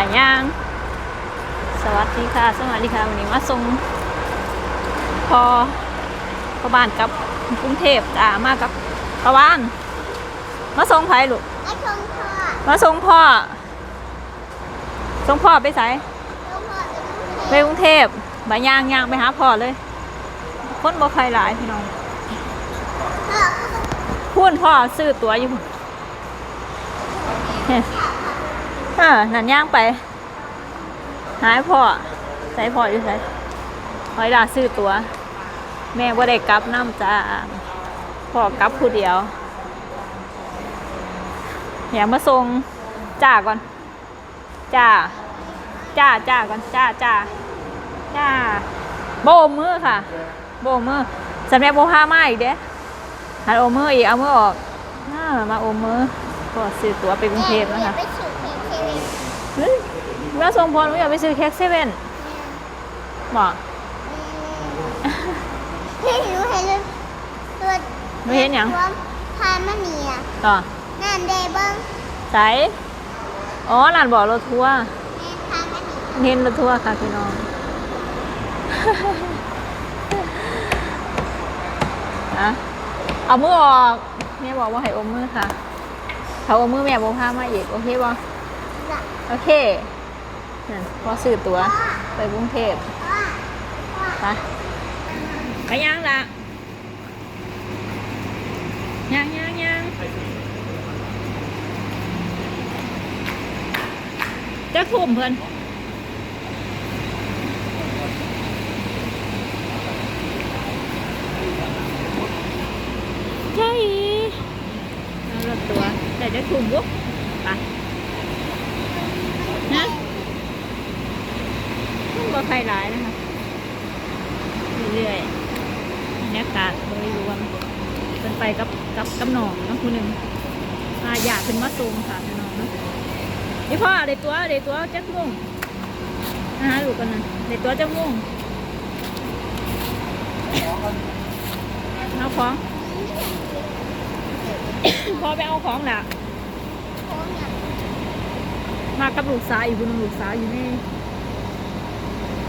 ายย่าง สวัสดีค่ะ สวัสดีค่ะ วันนี้มาส่งพอพอบ้านกับกรุงเทพจ้ามากับพอบ้าน มาส่งไผลูกไอ้ชงพ่อ มาส่งพ่อ ส่งพ่อไปไสชงพ่อไปกรุงเทพบาย่างย่างไปหาพ่อเลย คนบ่ใครหลายพี่น้องพ่อพูนพ่อซื้อตั๋วอยู่พุ่น เออนั่นย่างไป หายพ่อใส่พ่ออยู่ใส่หอยดาซื้อตัว แม่ว่าได้กลับน้ำจ้าพ่อกลับผู้เดียวอย่ามาส่งจ้าก่อน จ้า จ้าจ้าก่อนจ้าจ้าจ้า โบมือค่ะ โบมือสำหรับโบพามาอีกเด้หันโอมมืออีกเอามือออกอมาโอมมือก็ซื้อตัวไปกรุงเทพนะคะ ไปฉีดเพนเทวิน เฮ้ย เมื่อส่งพรอยากไปซื้อเค้กเซเว่นบอกเฮ้ยหนูเห็นเลยตัวหนูเห็นหยังตัวพายมันนี่อะต่อนั่นเดเบิ้งใสอ๋อหลานบอกรถทัวร์แม่พายมันนี่เน้นรถทัวร์ค่ะพี่น้องอะเอามือออกแม่บอกว่าให้อมมือค่ะเขาอมมือแม่บอกพามาอีกโอเคบ่ละโอเคนั่น พอซื้อตั๋วไปกรุงเทพไปไปย่างละย่างย่างย่างจะทุ่มเพิ่อนใช่เอารถตัวแต่จะทุ่มบุ๊กไปนะทุ่มบ่ใคร หลายนะคะเรื่อยๆบรรยากาศโดยรวมเป็นไปกับกับกับหนองนะคุณหนึ่งอาอยากขึ้นมาซูมค่ะพี่น้องนะนี่พ่อเด็ตัวเด็ตัวจักม่งนะฮะลูกันนะเด็ตัวจักม่งเอาของพ่อไปเอาของแหละโค้งเนี่ยมากับลูกสาวอีกคนหนึ่งลูกสาวอยู่ใน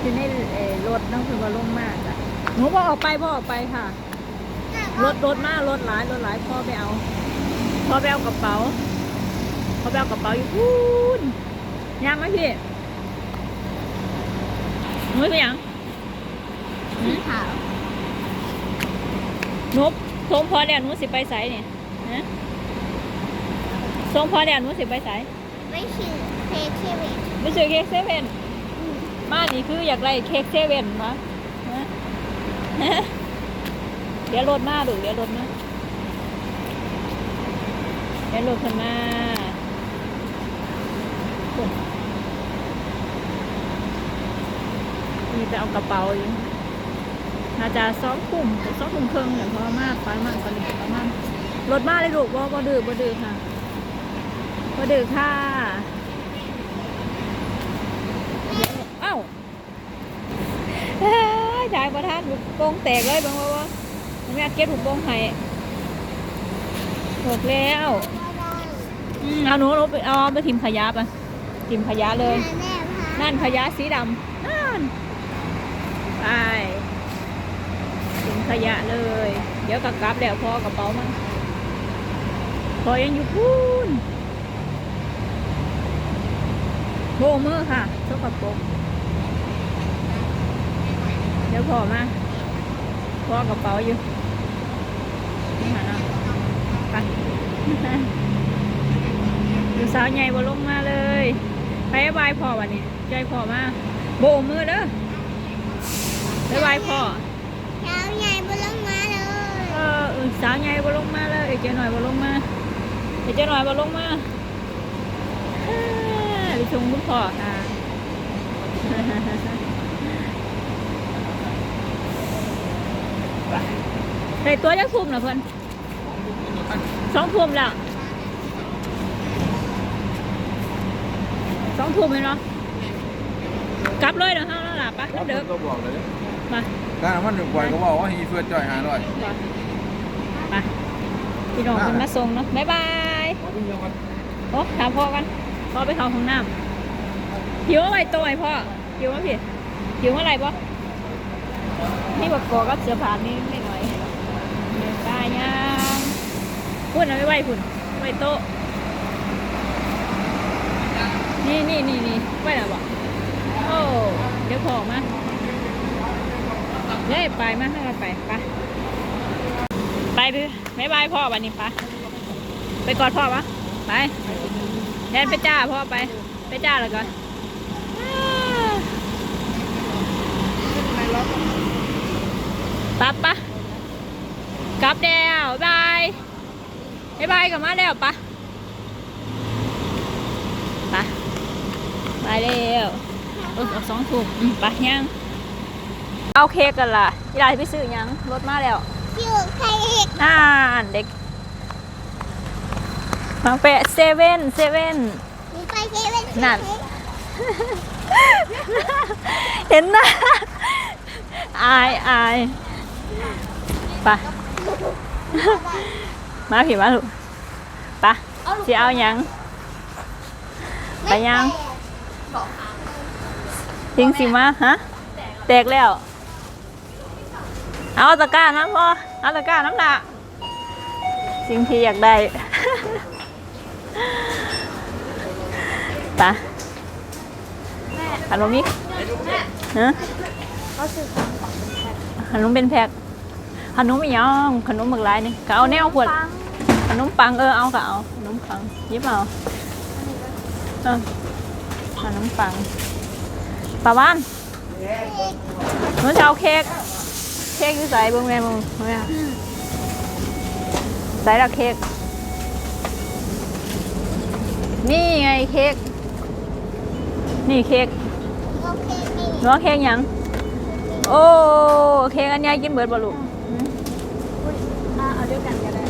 อยู่ในเอ่อรถเน้องคือว่าลงมากอะหนูบอกออกไปพ่อออกไปค่ะ รถรถมากรถหลายรถหลายพ่อไปเอาพ่อไปเอากระเป๋าพ่อไปเอากระเป๋าอยู่พูนยังไหมพี่หนูไปยังสีขาวหนูส่งพอแล้วหนูสิไปใสเนี่ยฮะส่งพอแล้วหนูสิไปใสไม่ฉีดเพนเทวินไปซื้อเค้กเซเว่น มานี่คืออยากได้เค้กเซเว่นมะเดี๋ยวรถมาดูเดี๋ยวรถมาเดี๋ยวรถขึ้นมาปุ่นมีไปเอากระเป๋าอยู่น่าจะสองกลุ่มสองกลุ่มครึ่งเนี่ยเพราะว่ามากไปมากกว่านี้ประมาณรถมาเลยลูกว่าบ่ดื้อบ่ดื้อค่ะบ่ดื้อค่ะ เอ้าเอ้ยยายประทานลูกโป่งแตกเลยบังว่าว่าแม่เก็บลูกโป่งให้หกแล้วก็ได้อืมเอาหนูหนูไปเอาไปทิมขยะไปทิมขยะเลย นั่นขยะสีดำนั่นไปทิมขยะเลย เดี๋ยวกับกลับแล้วพอกระเป๋ามันพอยังอยู่พูนโบมือค่ะสกปรก เดี๋ยวพอมาพอกระเป๋าอยู่นี่หาเนาะไปดูสาวใหญ่บ่ลงมาเลย ไปบายพ่อวันนี้ใจพ่อมาโบกมือเด้อไปบายพ่อเช้าใหญ่บนลงมาเลยเออเออสาวใหญ่บ่ลงมาเลยเอ้ยเจ้าหน่อยบ่ลงมาเอ้ยเจ้าหน่อยบ่ลงมาอ่าไปชมคุณพ่อค่ะ ใส่ตัวจักทุ่มนะเพิ่นสองทุ่มแล้วสองทุ่มเลยเนาะกลับเลยเนาะเฮาแล้วล่ะปะครับเด้อก็บอกเลยมาถ้ามันถึงปล่อยก็บอกว่าฮีเฟื่อจ่อยหาหน่อยไปพี่น้องคนมาส่งเนาะบ๊ายบายโอ้ถามพ่อกันพ่อไปเข้าห้องน้ำหิวอะไรตัวไอพ่อหิวมาพี่หิวอะไรปะ นี่บอกกอกับเสื้อผ้านี่ไม่น้อยเดี๋ยวตายยังพูดเอาไว้ไหวคุณไหวโต๊ะนี่นี่นี่นี่ไหว้แล้วบอกโอ้เดี๋ยวพอมาเดี๋ยวไปมาให้เราไปไปไปไปไม่บายพ่อวันนี้ไปไปกอดพ่อปะไปแทนไปจ้าพ่อไป ไปจ้าแล้วก่อน ปั๊บปะกลับแล้วบายบายบายกลับมาแล้วปะปะไปแล้วเออเอาสองถุงอืมไปยังเอาเค้กกันล่ะยีราไปซื้อยังรถมาแล้วอยู่ใครอีกอ่านเด็กฟังเปะเซเว่นเซเว่นหนูไปเซเว่นนั่นเห็นหน้าอายอาย ไปะมาผิดมาลูกไปะสิเอาหยัง ไปยังจริงสิมาฮะ แตกแล้ว เอาตะกร้าน้ำพอเอาตะกร้าน้ำหนักสิ่งที่อยากได้ไปะขนมนี้ฮะขนมเป็นแพ็ค ขนมอีหยังขนมหมึกลายนี่ก็เอาแนวขวดขนมปังเออเอาก็เอาขนมปังหยิบเอาเออขนมปังปาบ้านหนูจะเอาเค้กเค้กอยู่ใส่เบิ้งแม่มึงแม่ใส่ละเค้กนี่ไงเค้กนี่เค้กโอเคนี่หนูเอาเค้กหยัง โอ้ เค้กอันใหญ่กินเบิดบ่ลูกหืมเอา ด้วยกันก็ได้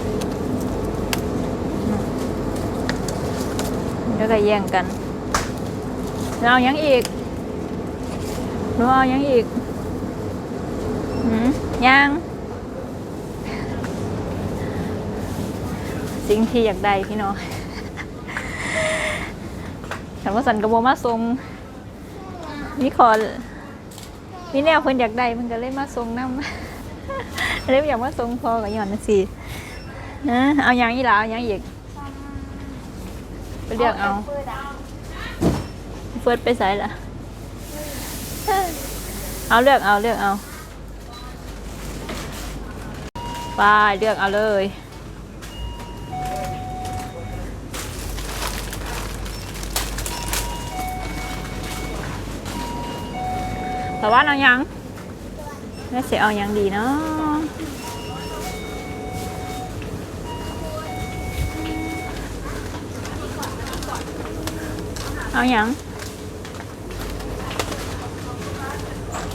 แล้วก็แย่งกันเอายังอีกเอายังอีกหืมยังสิ่งที่อยากได้พี่น้องแต่ว่าสันกระโบมาทรงมีขอมีแนวเพิ่นอยากได้มันก็เลยมาทรงน้ำ เลยอยากมาทรงพอกับหย่อนนะสินะเอาหยังอีหลาเอาหยังอีกไปเลือกเอาเฟิร์สไปใส่ละเอาเลือกเอาเลือกเอาไปเลือกเอาเลยแต่ว่าเอายัง แม่เสียเอายังดีเนาะเอายัง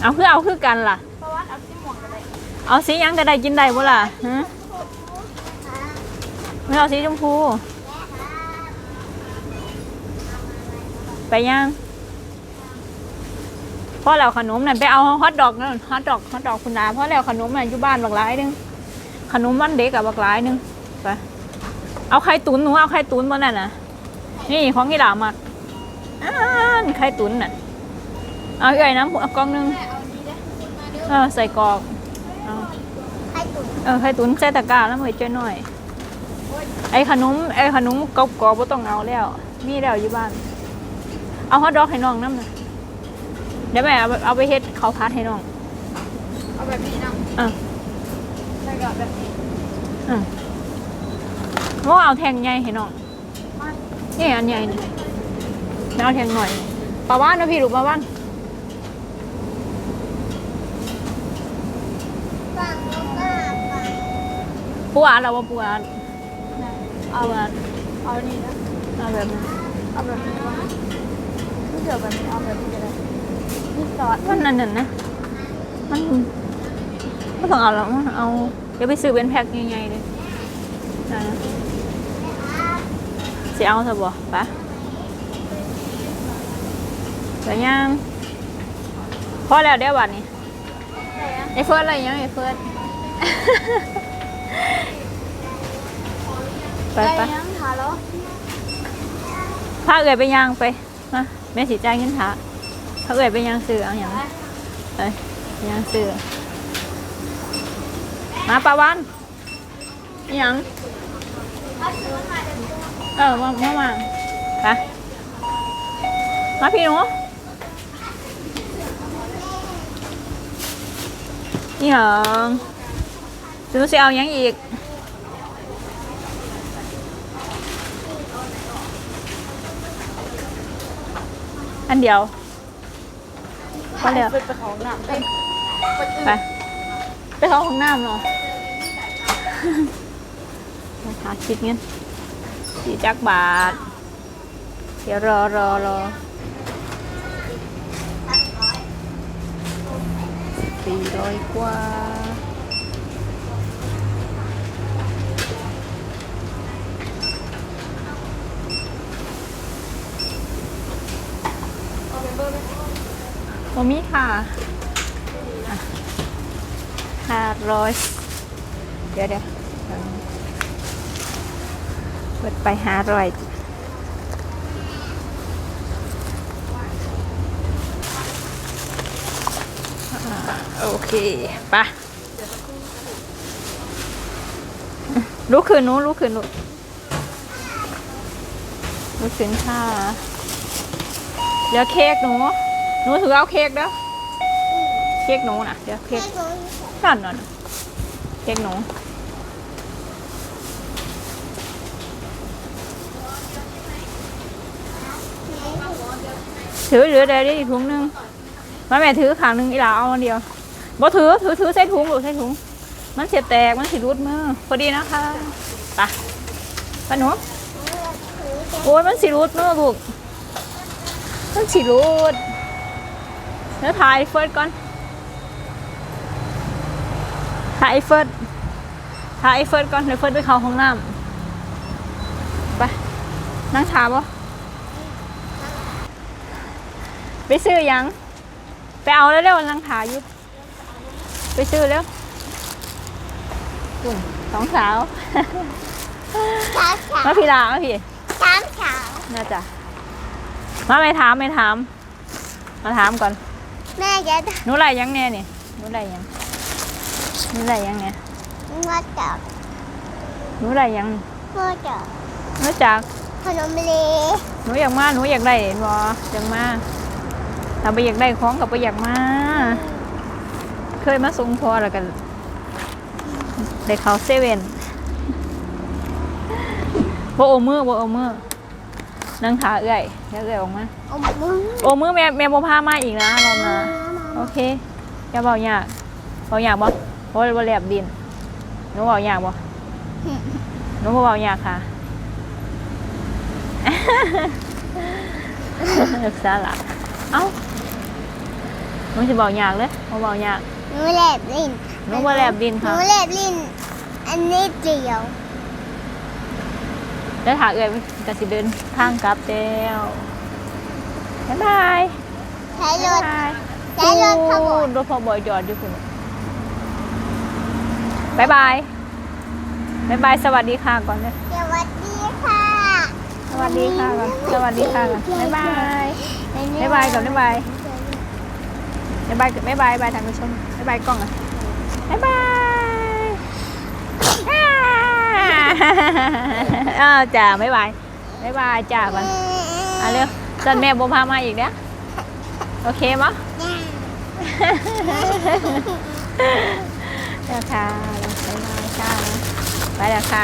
เอาคือเอาคือกันล่ะเพราะว่าเอาที่หมวกก็ได้เอาสีหยังก็ได้กินได้บ่ล่ะฮะไม่เอาสีชมพู ไปยัง พ่อแล้วขนมน่ะไปเอาฮอทดอกนั่นฮอทดอกฮอทดอกคุณนาพ่อแล้วขนมน่ะอยู่บ้านบักหลายหนึงขนมวันเด็กกับบักหลายหนึงไปเอาไข่ตุ๋นหนูเอาไข่ตุ๋นมานั่นน่ะ นี่ของที่หลามักอ่านไข่ตุ๋นน่ะเอาเอ้อยน้ำเอากล่องหนึงแม่เอาดีได้มาเด้อเออใส่กรอกเอาใครตุ๋นเออไข่ตุ๋นใส่ตะกร้าแล้วมือจ้อยหน่อย ไอ้ขนมไอ้ขนมกรอบกรอบๆบ่ต้องเอาแล้วมีแล้วอยู่บ้าน เอาฮอทดอกให้น้องน้ำนะ เดี๋ยวแม่เอาไปเอาไปเฮ็ดข้าวผัดให้น้อง เอาแบบนี้เนาะอะแล้วก็แบบนี้อะว่าเอาแทงใหญ่ให้น้องนี่อันใหญ่นี่แล้วเอาแทงหน่อยปลาว่านนะพี่ลูกปลาว่านฟังแล้วก็ไปปูอาดเราว่าปูอาดเอาปูอาดเอานี่นะ เอาแบบนั้นเอาแบบนี้ว่าไม่เจอแบบนี้เอาแบบนี้ ก็ได้นี่ซอสมันนั่นน่ะนะ มันไม่ต้องเอาแล้วมันเอา เดี๋ยวไปซื้อเป็นแพ็คใหญ่ๆเลยนะสิเอาซะบ่ปะไปยังพอแล้วเดี๋ยววันนี้ไอ้เฟิร์สอะไรยังไอ้เฟิร์สไปไปยังทาแล้วพาเอ่ยไปย่างไปมาแม่สิจ่ายเงินค่ะ เขาเอ่ยเป็นยังซื้อเอาอย่างเอ้ยยังซื้อมาปาวันยังเออมามามาไปมาพี่หนูนี่หยังซื้อสิเอายังอีกอันเดียว ก็เดียวไปของหนักไปไปไปเข้าห้องน้ำเนาะนะคะคิดเงินสี่จักบาท เดี๋ยวรอรอรอสี่ร้อยกว่า โมมี่ค่ะห้าร้อยเดี๋ยวเดี๋ยวเปิดไปห้าร้อยโอเคไปะลุกขึ้นหนู้ลุกขึ้นลุกลุกขึ้นค่ะเดี๋ยวเค้กหนู หนูถือเอาเค้กเด้อเค้กหนูนะเดี๋ยวเค้กนั่นนั่นเค้กหนูถือเหลือได้อีกถุงนึงมาแม่ถือขางนึงอีหลาเอาอันเดียวบ่ถือถือถือใส่ถุงหรือใส่ถุง มันเสียแตกมันสิรุดมือพอดีนะคะปไปหนูโอ้ยมันสิรุดมือลูกมันสิรุด เดี๋ยวถ่ายเฟิร์สก่อนถ่ายเฟิร์สถ่ายเฟิร์สก่อนเดี๋ยวเฟิร์สไปเข้าห้องน้ำไปนั่งถามวะไปซื้อยัง ไปเอาแล้วเร็วๆนั่งถาอยู่ไปซื้อแล้วอุ่นสองสาวช้าช้ามาพี่ลามาพี่ช้าช้าน่าจะมาไม่ถามไม่ถาม มาถามก่อน แม่จะหนูไรยังแน่นี่หนูไรยังหนูไรยังเนี่ยว่าจับหนูไรยังว่าจับหนูจากขนมเลหนูอยากมาหนูอยากได้เห็นบ่อยากมาถ้าไปอยากได้ของกับไปอยากมา เคยมาส่งพอแล้วกันได้เขาเซเว่นบ่โอมือบ่โอมือ นั่งขาเอื้อยแล้วเอื้อยออกมา เอามือโอมือแม่แม่บ่พามาอีกนะรอบหน้าโอเคอย่าเบาอยากเบาอยากบ่เพราะว่าแลบดินหนูเบาอยากบ่หนูบ่เบาอยากค่ะสาระเอ้าหนูจะเบาอยากเลยบ่เบาอยากหนูแลบลิ้นหนูบ่แลบดินหนูค่ะแลบลิ้นอันนี้เดียวแล้วถาเอื้อย ก็สิเดินทางกลับแล้วบ๊ายบายใช้รบ๊ายถบายใช้รถขบวนรถพอบอยจอดอยู่คุณบ๊ายบายบ๊ายบายสวัสดีค่ะก่อนเลยสวัสดีค่ะ สวัสดีค่ะก่อนสวัสดีค่ะก่อนบ๊ายบายบ๊ายบายก่อนบ๊ายบายบ๊ายบายบ๊ายบายบายทางผู้ชมบ๊ายบายกล้องอะบ๊ายบายอ่าอ้าวจ้าบ๊ายบาย บ๊ายบายจ้าก่อนอะเร็วจันแม่โบพามาอีกเด้อโอเคมั้ยเดี๋ยวค่ะ บ๊ายบายค่ะ ไปแล้วค่ะ